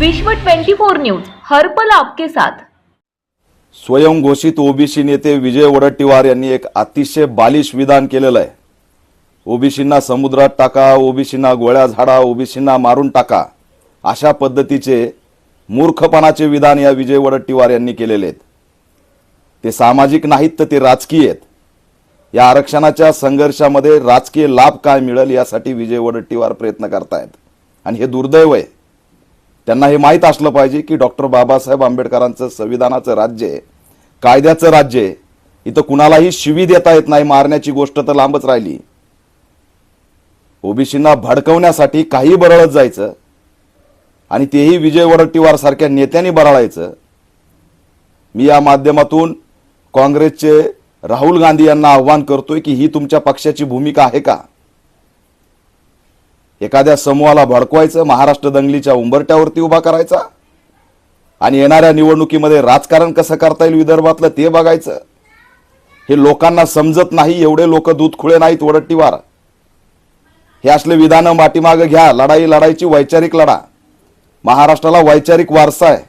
विश्व 24 न्यूज हरपल आपके साथ. स्वयंघोषित ओबीसी नेते विजय वडट्टीवार यांनी एक अतिशय बालिश विधान केलेलं आहे. ओबीसींना समुद्रात टाका ओबीसींना गोळ्या झाडा ओबीसींना मारून टाका अशा पद्धतीचे मूर्खपणाचे विधान या विजय वडट्टीवार यांनी केलेले आहेत. ते सामाजिक नाहीत तर ते राजकीय आहेत. या आरक्षणाच्या संघर्षामध्ये राजकीय लाभ काय मिळेल यासाठी विजय वडट्टीवार प्रयत्न करतायत. आणि हे दुर्दैव आहे. त्यांना हे माहीत असलं पाहिजे की डॉक्टर बाबासाहेब आंबेडकरांचं संविधानाचं राज्य आहे कायद्याचं राज्य आहे. इथं कुणालाही शिवी देता येत नाही मारण्याची गोष्ट तर लांबच राहिली. ओबीसींना भडकवण्यासाठी काही बरळत जायचं आणि तेही विजय वडट्टीवार सारख्या नेत्यांनी बराळायचं. मी या माध्यमातून काँग्रेसचे राहुल गांधी यांना आव्हान करतोय की ही तुमच्या पक्षाची भूमिका आहे का? एखाद्या समूहाला भडकवायचं महाराष्ट्र दंगलीच्या उंबरट्यावरती उभा करायचा? आणि येणाऱ्या निवडणुकीमध्ये राजकारण कसं करता येईल विदर्भातलं ते बघायचं? हे लोकांना समजत नाही एवढे लोक दूध खुळे नाहीत वडट्टीवार. हे असले विधानं माटीमागं घ्या लढाई लढाईची वैचारिक लढा. महाराष्ट्राला वैचारिक वारसा आहे.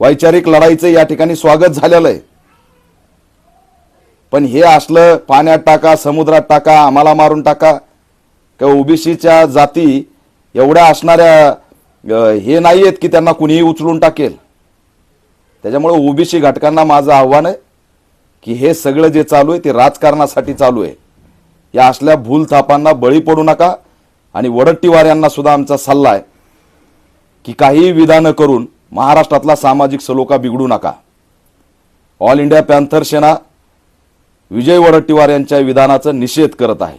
वैचारिक लढाईचं या ठिकाणी स्वागत झालेलं आहे. पण हे असलं पाण्यात टाका समुद्रात टाका आम्हाला मारून टाका किंवा ओबीसीच्या जाती एवढ्या असणाऱ्या हे नाही आहेत की त्यांना कुणीही उचलून टाकेल. त्याच्यामुळे ओबीसी घटकांना माझं आव्हान आहे की हे सगळं जे चालू आहे ते राजकारणासाठी चालू आहे. या असल्या भूलथापांना बळी पडू नका आणि वडट्टीवार यांना सुद्धा आमचा सल्ला आहे की काहीही विधानं करून महाराष्ट्रातला सामाजिक सलोखा बिघडू नका. All India Panther Sena Vijay Wadettiwar यांच्या विधानाचा निषेध करत आहे.